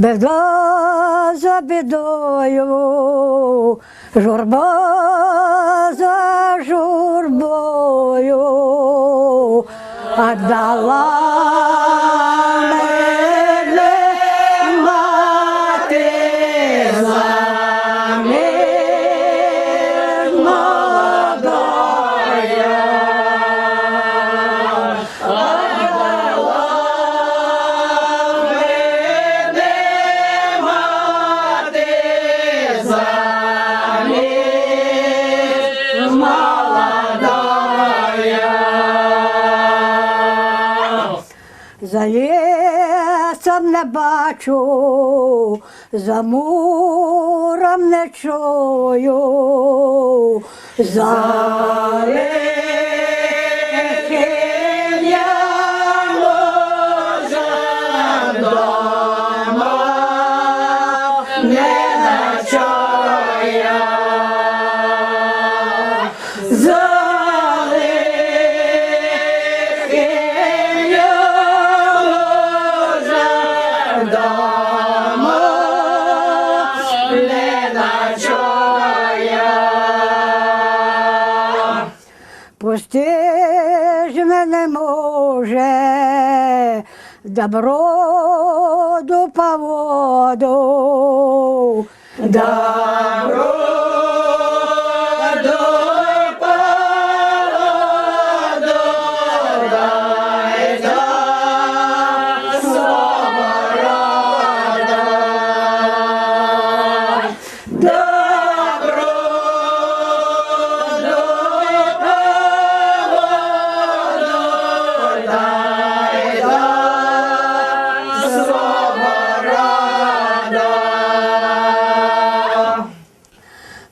Беда за бідою, журба за журбою, отдала За лісом не бачу, за муром не чую, за не ночую. Ж мене може, добро до поводу, добро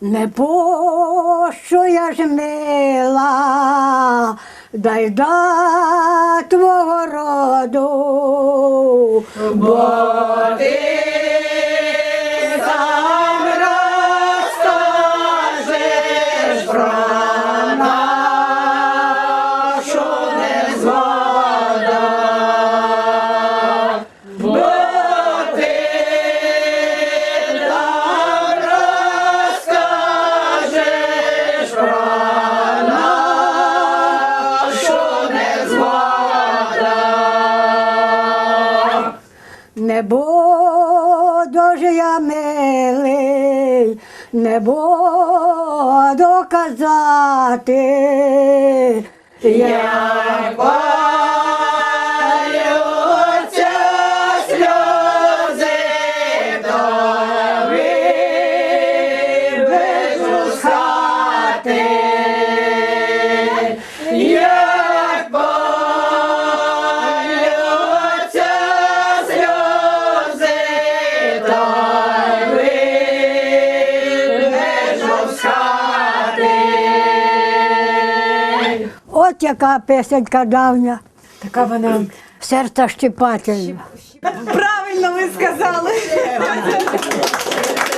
Не пощу я ж мила, дай да твого роду, бо ти Не буду я милий, не буду казати, як От яка песенька давня, Така вона серце щепательна. правильно ви сказали.